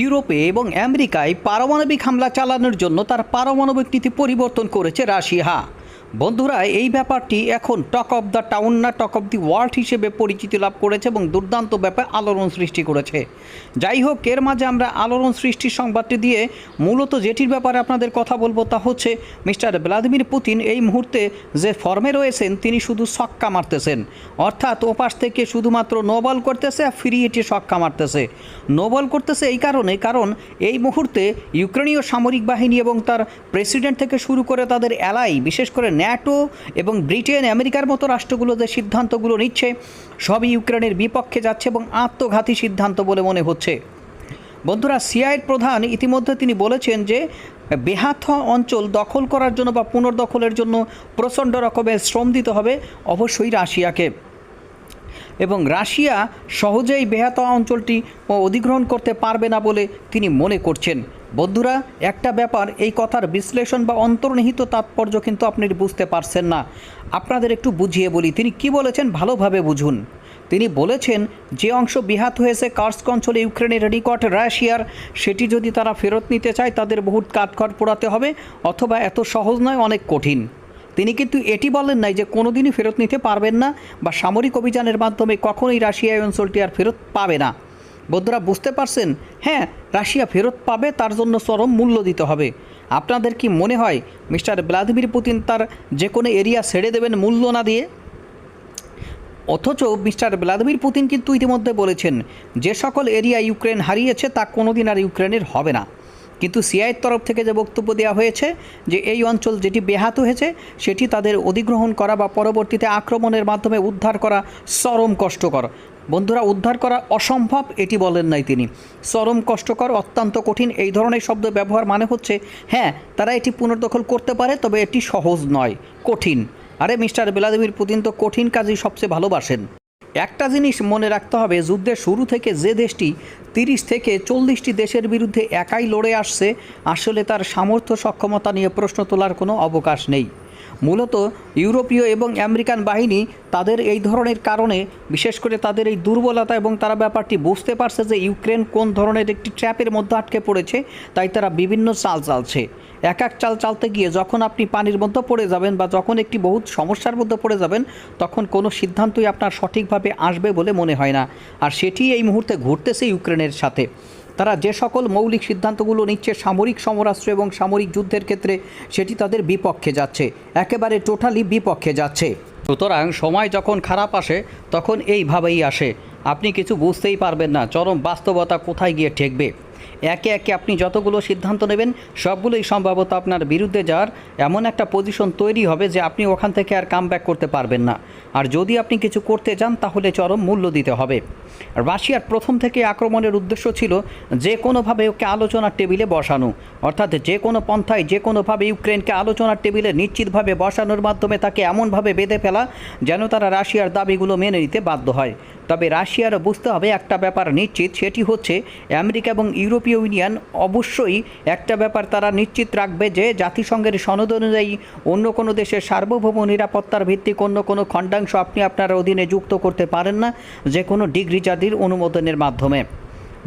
ইউরোপে এবং আমেরিকায় পারমাণবিক হামলা চালানোর জন্য তার পারমাণবিক নীতি পরিবর্তন করেছে রাশিয়া। বন্ধুরা, এই ব্যাপারটি এখন টক অফ দ্য টাউন না টক অফ দি ওয়ার্ল্ড হিসেবে পরিচিতি লাভ করেছে এবং দুর্দান্ত ব্যাপার আলোড়ন সৃষ্টি করেছে। যাই হোক, এর মাঝে আমরা আলোড়ন সৃষ্টির সংবাদটি দিয়ে মূলত যেটির ব্যাপারে আপনাদের কথা বলব তা হচ্ছে, মিস্টার ভ্লাদিমির পুতিন এই মুহূর্তে যে ফর্মে রয়েছেন, তিনি শুধু ছক্কা মারতেছেন। অর্থাৎ ওপাশ থেকে শুধুমাত্র নোবল করতেছে আর ফ্রি এটি ছক্কা মারতেছে। নো বল করতেছে এই কারণে, কারণ এই মুহূর্তে ইউক্রেনীয় সামরিক বাহিনী এবং তার প্রেসিডেন্ট থেকে শুরু করে তাদের অ্যালাই বিশেষ করে ন্যাটো এবং ব্রিটেন, আমেরিকার মতো রাষ্ট্রগুলো যে সিদ্ধান্তগুলো নিচ্ছে, সবই ইউক্রেনের বিপক্ষে যাচ্ছে এবং আত্মঘাতী সিদ্ধান্ত বলে মনে হচ্ছে। বন্ধুরা সিআইয়ের প্রধান ইতিমধ্যে তিনি বলেছেন যে, বেহাত অঞ্চল দখল করার জন্য বা পুনর্দখলের জন্য প্রচণ্ড রকমের শ্রম দিতে হবে, অবশ্যই রাশিয়াকে। এবং রাশিয়া সহজেই বেহাত অঞ্চলটি অধিগ্রহণ করতে পারবে না বলে তিনি মনে করছেন। বন্ধুরা, একটা ব্যাপার, এই কথার বিশ্লেষণ বা অন্তর্নিহিত তাৎপর্য কিন্তু আপনি বুঝতে পারছেন না। আপনাদের একটু বুঝিয়ে বলি, তিনি কি বলেছেন ভালোভাবে বুঝুন। তিনি বলেছেন, যে অংশ বিহাত হয়েছে কার্স্ক অঞ্চলে ইউক্রেনের নিকট, রাশিয়ার, সেটি যদি তারা ফেরত নিতে চায়, তাদের বহুত কাঠখড় পোড়াতে হবে, অথবা এত সহজ নয়, অনেক কঠিন। তিনি কিন্তু এটি বলেন নাই যে কোনোদিনই ফেরত নিতে পারবেন না বা সামরিক অভিযানের মাধ্যমে কখনোই রাশিয়া এই অঞ্চলটি আর ফেরত পাবে না। বন্ধুরা, বুঝতে পারছেন? হ্যাঁ রাশিয়া ফেরত পাবে, তার জন্য চরম মূল্য দিতে হবে। আপনাদের কি মনে হয় মিস্টার ভ্লাদিমির পুতিন তার যে কোনো এরিয়া ছেড়ে দেবেন মূল্য না দিয়ে? অথচ মিস্টার ভ্লাদিমির পুতিন কিন্তু ইতিমধ্যে বলেছেন, যে সকল এরিয়া ইউক্রেন হারিয়েছে তা কোনোদিন আর ইউক্রেনের হবে না। কিন্তু সিআইয়ের তরফ থেকে যে বক্তব্য দেওয়া হয়েছে যে এই অঞ্চল যেটি বেহাত হয়েছে, সেটি তাদের অধিগ্রহণ করা বা পরবর্তীতে আক্রমণের মাধ্যমে উদ্ধার করা চরম কষ্টকর। বন্ধুরা, উদ্ধার করা অসম্ভব, এটি বলেন নাই তিনি। চরম কষ্টকর, অত্যন্ত কঠিন, এই ধরনের শব্দ ব্যবহার মানে হচ্ছে হ্যাঁ তারা এটি পুনর্দখল করতে পারে, তবে এটি সহজ নয়, কঠিন। আরে, মিস্টার ভ্লাদিমির পুতিন তো কঠিন কাজই সবচেয়ে ভালোবাসেন। একটা জিনিস মনে রাখতে হবে, যুদ্ধের শুরু থেকে যে দেশটি তিরিশ থেকে চল্লিশটি দেশের বিরুদ্ধে একাই লড়ে আসছে, আসলে তার সামর্থ্য, সক্ষমতা নিয়ে প্রশ্ন তোলার কোনো অবকাশ নেই। মূলত ইউরোপীয় এবং আমেরিকান বাহিনী তাদের এই ধরনের কারণে, বিশেষ করে তাদের এই দুর্বলতা এবং তারা ব্যাপারটি বুঝতে পারছে যে ইউক্রেন কোন ধরনের একটি ট্র্যাপের মধ্যে আটকে পড়েছে, তাই তারা বিভিন্ন চাল চালছে। এক এক চাল চালতে গিয়ে যখন আপনি পানির মধ্যে পড়ে যাবেন বা যখন একটি বহুত সমস্যার মধ্যে পড়ে যাবেন, তখন কোনো সিদ্ধান্তই আপনার সঠিকভাবে আসবে বলে মনে হয় না। আর সেটি এই মুহূর্তে ঘটতেছে ইউক্রেনের সাথে। তারা যে সকল মৌলিক সিদ্ধান্তগুলো নিচ্ছে, সামরিক সমরাস্ত্র এবং সামরিক যুদ্ধের ক্ষেত্রে সেটি তাদের বিপক্ষে যাচ্ছে। একেবারে টোটালি বিপক্ষে যাচ্ছে। সুতরাং সময় যখন খারাপ আসে, তখন এইভাবেই আসে। আপনি কিছু বুঝতেই পারবেন না, চরম বাস্তবতা কোথায় গিয়ে ঠেকবে। একে একে আপনি যতগুলো সিদ্ধান্ত নেবেন, সবগুলোই সম্ভবত আপনার বিরুদ্ধে যাওয়ার এমন একটা পজিশন তৈরি হবে যে আপনি ওখান থেকে আর কাম করতে পারবেন না। আর যদি আপনি কিছু করতে যান, তাহলে চরম মূল্য দিতে হবে। রাশিয়ার প্রথম থেকে আক্রমণের উদ্দেশ্য ছিল যে কোনোভাবে ওকে আলোচনার টেবিলে বসানো। অর্থাৎ যে কোনো পন্থায়, যে কোনোভাবে ইউক্রেনকে আলোচনার টেবিলে নিশ্চিতভাবে বসানোর মাধ্যমে তাকে এমনভাবে বেঁধে ফেলা যেন তারা রাশিয়ার দাবিগুলো মেনে নিতে বাধ্য হয়। তবে রাশিয়ারও বুঝতে হবে একটা ব্যাপার নিশ্চিত, সেটি হচ্ছে আমেরিকা এবং ইউরোপীয় ইউনিয়ন, অবশ্যই একটা ব্যাপার তারা নিশ্চিত রাখবে যে জাতিসংঘের সনদ অনুযায়ী অন্য কোনো দেশের সার্বভৌম নিরাপত্তার ভিত্তিক অন্য কোনো খণ্ডাংশ আপনি আপনার অধীনে যুক্ত করতে পারেন না, যে কোনো ডিগ্রি জাতির অনুমোদনের মাধ্যমে।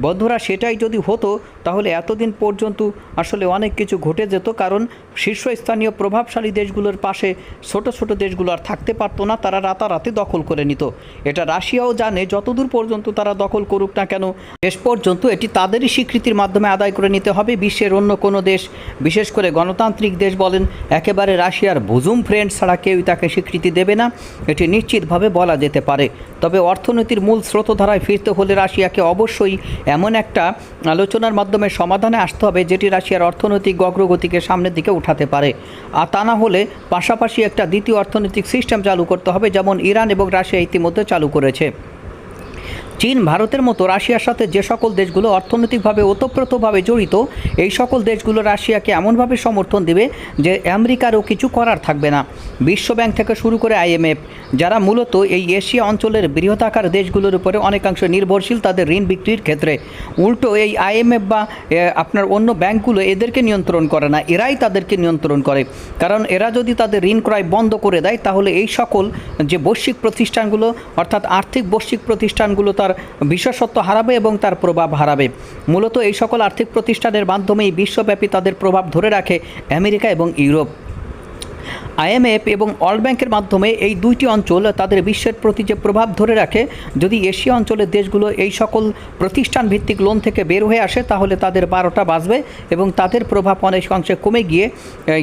বন্ধুরা, সেটাই যদি হতো তাহলে এতদিন পর্যন্ত আসলে অনেক কিছু ঘটে যেত, কারণ শীর্ষস্থানীয় প্রভাবশালী দেশগুলোর পাশে ছোট ছোট দেশগুলো আর থাকতে পারতো না, তারা রাতারাতি দখল করে নিত। এটা রাশিয়াও জানে, যতদূর পর্যন্ত তারা দখল করুক না কেন, শেষ পর্যন্ত এটি তাদেরই স্বীকৃতির মাধ্যমে আদায় করে নিতে হবে। বিশ্বের অন্য কোনো দেশ, বিশেষ করে গণতান্ত্রিক দেশ বলেন, একেবারে রাশিয়ার বুজুম ফ্রেন্ড ছাড়া কেউই তাকে স্বীকৃতি দেবে না। এটি নিশ্চিতভাবে বলা যেতে পারে। তবে অর্থনীতির মূল স্রোতধারায় ফিরতে হলে রাশিয়াকে অবশ্যই এমন একটা আলোচনার মাধ্যমে সমাধানে আসতে হবে যেটি রাশিয়ার অর্থনৈতিক অগ্রগতিকে সামনের দিকে উঠাতে পারে। আর তা না হলে পাশাপাশি একটা দ্বিতীয় অর্থনৈতিক সিস্টেম চালু করতে হবে যেমন ইরান এবং রাশিয়া ইতিমধ্যে চালু করেছে। চীন, ভারতের মতো রাশিয়ার সাথে যে সকল দেশগুলো অর্থনৈতিকভাবে ওতপ্রোতভাবে জড়িত, এই সকল দেশগুলো রাশিয়াকে এমনভাবে সমর্থন দেবে যে আমেরিকারও কিছু করার থাকবে না। বিশ্বব্যাংক থেকে শুরু করে আইএমএফ যারা মূলত এই এশিয়া অঞ্চলের বৃহতাকার দেশগুলোর উপরে অনেকাংশ নির্ভরশীল তাদের ঋণ বিক্রির ক্ষেত্রে। উল্টো এই আইএমএফ বা আপনার অন্য ব্যাংকগুলো এদেরকে নিয়ন্ত্রণ করে না, এরাই তাদেরকে নিয়ন্ত্রণ করে। কারণ এরা যদি তাদের ঋণ ক্রয় বন্ধ করে দেয়, তাহলে এই সকল যে বৈশ্বিক প্রতিষ্ঠানগুলো, অর্থাৎ আর্থিক বৈশ্বিক প্রতিষ্ঠানগুলো তার তার বিশেষত্ব হারাবে এবং তার প্রভাব হারাবে। মূলত এই সকল আর্থিক প্রতিষ্ঠানের মাধ্যমেই বিশ্বব্যাপী তাদের প্রভাব ধরে রাখে আমেরিকা এবং ইউরোপ। আইএমএফ এবং ওয়ার্ল্ড ব্যাংকের মাধ্যমে এই দুইটি অঞ্চল তাদের বিশ্বের প্রতি যে প্রভাব ধরে রাখে, যদি এশিয়া অঞ্চলের দেশগুলো এই সকল প্রতিষ্ঠান ভিত্তিক লোন থেকে বের হয়ে আসে, তাহলে তাদের বারোটা বাজবে এবং তাদের প্রভাব অনেক অংশে কমে গিয়ে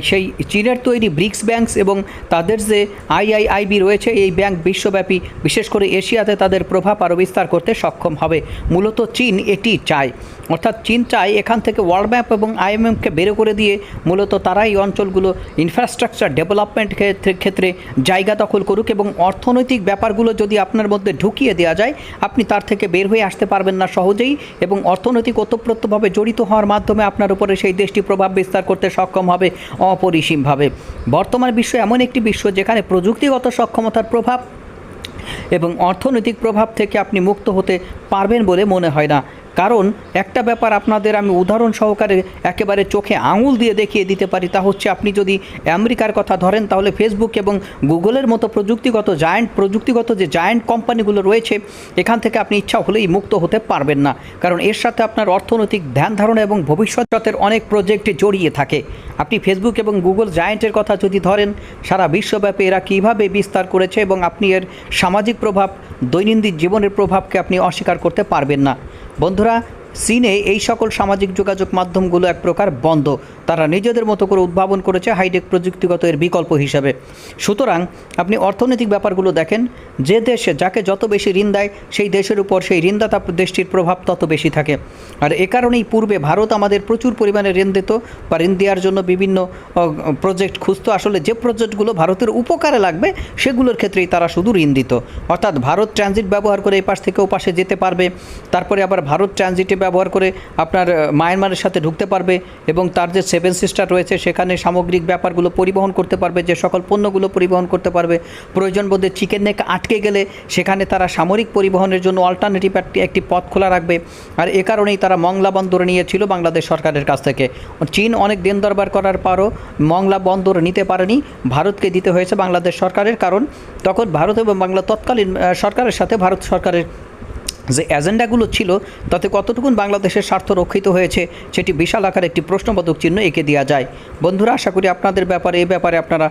সেই চীনের তৈরি ব্রিক্স ব্যাংকস এবং তাদের যে আইআইআইবি রয়েছে, এই ব্যাংক বিশ্বব্যাপী, বিশেষ করে এশিয়াতে তাদের প্রভাব আরও বিস্তার করতে সক্ষম হবে। মূলত চীন এটি চায়। অর্থাৎ চীন চায় এখান থেকে ওয়ার্ল্ড ব্যাংক এবং আইএমএফকে বের করে দিয়ে মূলত তারা এই অঞ্চলগুলো ইনফ্রাস্ট্রাকচার ডেভেলপমেন্ট ক্ষেত্রে ক্ষেত্রে জায়গা দখল করুক এবং অর্থনৈতিক ব্যাপারগুলো যদি আপনার মধ্যে ঢুকিয়ে দেওয়া যায়, আপনি তার থেকে বের হয়ে আসতে পারবেন না সহজেই এবং অর্থনৈতিক ওতপ্রোতভাবে জড়িত হওয়ার মাধ্যমে আপনার উপরে সেই দেশটি প্রভাব বিস্তার করতে সক্ষম হবে অপরিসীমভাবে। বর্তমান বিশ্ব এমন একটি বিশ্ব যেখানে প্রযুক্তিগত সক্ষমতার প্রভাব এবং অর্থনৈতিক প্রভাব থেকে আপনি মুক্ত হতে পারবেন বলে মনে হয় না। কারণ একটা ব্যাপার আপনাদের আমি উদাহরণ সহকারে একেবারে চোখে আঙুল দিয়ে দেখিয়ে দিতে পারি, তা হচ্ছে আপনি যদি আমেরিকার কথা ধরেন, তাহলে ফেসবুক এবং গুগলের মতো প্রযুক্তিগত জায়ান্ট প্রযুক্তিগত যে জায়ান্ট কোম্পানিগুলো রয়েছে, এখান থেকে আপনি ইচ্ছা হলেই মুক্ত হতে পারবেন না। কারণ এর সাথে আপনার অর্থনৈতিক ধ্যান ধারণা এবং ভবিষ্যতের অনেক প্রজেক্টে জড়িয়ে থাকে। আপনি ফেসবুক এবং গুগল জায়ান্টের কথা যদি ধরেন, সারা বিশ্বব্যাপী এরা কীভাবে বিস্তার করেছে এবং আপনি এর সামাজিক প্রভাব, দৈনন্দিন জীবনের প্রভাবকে আপনি অস্বীকার করতে পারবেন না। বন্ধুরা চীনে এই সকল সামাজিক যোগাযোগ মাধ্যমগুলো এক প্রকার বন্ধ। তারা নিজেদের মতো করে উদ্ভাবন করেছে হাইটেক প্রযুক্তিগত এর বিকল্প হিসাবে। সুতরাং আপনি অর্থনৈতিক ব্যাপারগুলো দেখেন, যে দেশে যাকে যত বেশি ঋণ দেয়, সেই দেশের উপর সেই ঋণদাতা দেশটির প্রভাব তত বেশি থাকে। আর এ কারণেই পূর্বে ভারত আমাদের প্রচুর পরিমাণে ঋণ দিত বা ঋণ দেওয়ার জন্য বিভিন্ন প্রজেক্ট খুঁজতো। আসলে যে প্রজেক্টগুলো ভারতের উপকারে লাগবে, সেগুলোর ক্ষেত্রেই তারা শুধু ঋণ দিত। অর্থাৎ ভারত ট্রানজিট ব্যবহার করে এই পাশ থেকে ও পাশে যেতে পারবে। তারপরে আবার ভারত ট্রানজিটে ব্যবহার করে আপনার মায়ানমারের সাথে ঢুকতে পারবে এবং তার যে সেভেন সিস্টার রয়েছে সেখানে সামগ্রিক ব্যাপারগুলো পরিবহন করতে পারবে, যে সকল পণ্যগুলো পরিবহন করতে পারবে। প্রয়োজন বোধে চিকেন নেক আটকে গেলে সেখানে তারা সামরিক পরিবহনের জন্য অল্টারনেটিভ একটি পথ খোলা রাখবে। আর এ কারণেই তারা মংলা বন্দর নিয়েছিল বাংলাদেশ সরকারের কাছ থেকে। চীন অনেক দিন দরবার করার পরও মংলা বন্দর নিতে পারেনি, ভারতকে দিতে হয়েছে বাংলাদেশ সরকারের। কারণ তখন ভারত এবং বাংলা তৎকালীন সরকারের সাথে ভারত সরকারের যে এজেন্ডাগুলো ছিল, তাতে কতটুকুন বাংলাদেশের স্বার্থ রক্ষিত হয়েছে, সেটি বিশাল আকার একটি প্রশ্নবোধক চিহ্ন এঁকে দেওয়া যায়। বন্ধুরা, আশা করি আপনাদের ব্যাপারে এই ব্যাপারে আপনারা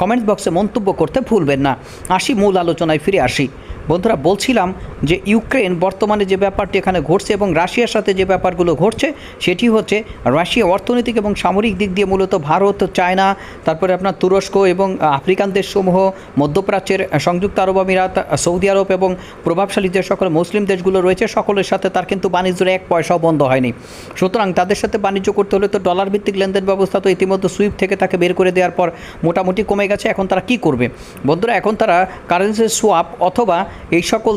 কমেন্ট বক্সে মন্তব্য করতে ভুলবেন না। আসি মূল আলোচনায় ফিরে আসি। বন্ধুরা, বলছিলাম যে ইউক্রেন বর্তমানে যে ব্যাপারটি এখানে ঘটছে এবং রাশিয়ার সাথে যে ব্যাপারগুলো ঘটছে, সেটি হচ্ছে রাশিয়া অর্থনৈতিক এবং সামরিক দিক দিয়ে মূলত ভারত, চায়না, তারপরে আপনার তুরস্ক এবং আফ্রিকান দেশসমূহ, মধ্যপ্রাচ্যের সংযুক্ত আরব আমিরাত, সৌদি আরব এবং প্রভাবশালী যে সকল মুসলিম দেশগুলো রয়েছে, সকলের সাথে তার কিন্তু বাণিজ্যের এক পয়সাও বন্ধ হয়নি। সুতরাং তাদের সাথে বাণিজ্য করতে হলে তো ডলার ভিত্তিক লেনদেন ব্যবস্থা তো ইতিমধ্যে সুইপ থেকে তাকে বের করে দেওয়ার পর মোটামুটি কমে গেছে, এখন তারা কি করবে? বন্ধুরা, এখন তারা কারেন্সি সোয়াপ অথবা এই সকল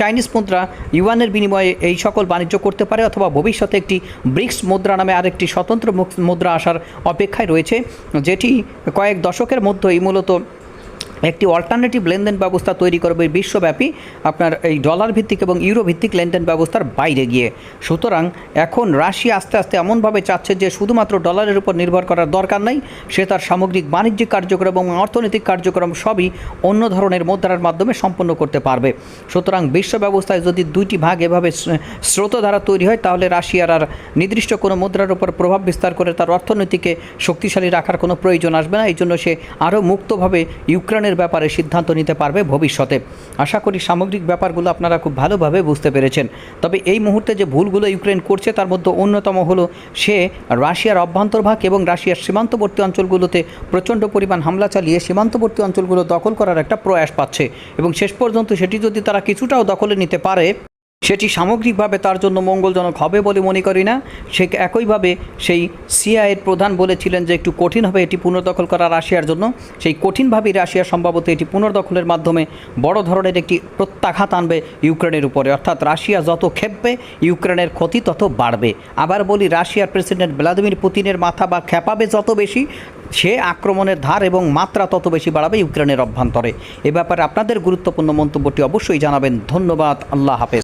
চাইনিজ মুদ্রা ইউয়ানের বিনিময়ে এই সকল বাণিজ্য করতে পারে অথবা ভবিষ্যতে একটি ব্রিক্স মুদ্রা নামে আরেকটি স্বতন্ত্র মুদ্রা আসার অপেক্ষায় রয়েছে, যেটি কয়েক দশকের মধ্যেই মূলত একটি অল্টারনেটিভ লেনদেন ব্যবস্থা তৈরি করবে বিশ্বব্যাপী। আপনার এই ডলার ভিত্তিক এবং ইউরো ভিত্তিক লেনদেন ব্যবস্থার বাইরে গিয়ে। সুতরাং এখন রাশিয়া আস্তে আস্তে এমনভাবে চাচ্ছে যে শুধুমাত্র ডলারের উপর নির্ভর করার দরকার নাই, সে তার সামগ্রিক বাণিজ্যিক কার্যক্রম এবং অর্থনৈতিক কার্যক্রম সবই অন্য ধরনের মুদ্রার মাধ্যমে সম্পন্ন করতে পারবে। সুতরাং বিশ্ব ব্যবস্থায় যদি দুইটি ভাগ এভাবে স্রোতধারা তৈরি হয়, তাহলে রাশিয়ার আর নির্দিষ্ট কোনো মুদ্রার উপর প্রভাব বিস্তার করে তার অর্থনীতিকে শক্তিশালী রাখার কোনো প্রয়োজন আসবে না। এই জন্য সে আরও মুক্তভাবে ইউক্রেনের ব্যাপারে সিদ্ধান্ত নিতে পারবে ভবিষ্যতে। আশা করি সামগ্রিক ব্যাপারগুলো আপনারা খুব ভালোভাবে বুঝতে পেরেছেন। তবে এই মুহূর্তে যে ভুলগুলো ইউক্রেন করছে, তার মধ্যে অন্যতম হলো সে রাশিয়ার অভ্যন্তরভাগ এবং রাশিয়ার সীমান্তবর্তী অঞ্চলগুলোতে প্রচণ্ড পরিমাণ হামলা চালিয়ে সীমান্তবর্তী অঞ্চলগুলো দখল করার একটা প্রয়াস পাচ্ছে। এবং শেষ পর্যন্ত সেটি যদি তারা কিছুটাও দখলে নিতে পারে সেটি সামগ্রিকভাবে তার জন্য মঙ্গলজনক হবে বলে মনে করি না। সে একইভাবে সেই সিআইয়ের প্রধান বলেছিলেন যে একটু কঠিন হবে এটি পুনর্দখল করা রাশিয়ার জন্য। সেই কঠিনভাবেই রাশিয়া সম্ভবত এটি পুনর্দখলের মাধ্যমে বড় ধরনের একটি প্রত্যাঘাত আনবে ইউক্রেনের উপরে। অর্থাৎ রাশিয়া যত খেপবে ইউক্রেনের ক্ষতি তত বাড়বে। আবার বলি, রাশিয়ার প্রেসিডেন্ট ভ্লাদিমির পুতিনের মাথা বা খেপাবে যত বেশি, সে আক্রমণের ধার এবং মাত্রা তত বেশি বাড়াবে ইউক্রেনের অভ্যন্তরে। এ ব্যাপারে আপনাদের গুরুত্বপূর্ণ মন্তব্যটি অবশ্যই জানাবেন। ধন্যবাদ। আল্লাহ হাফেজ।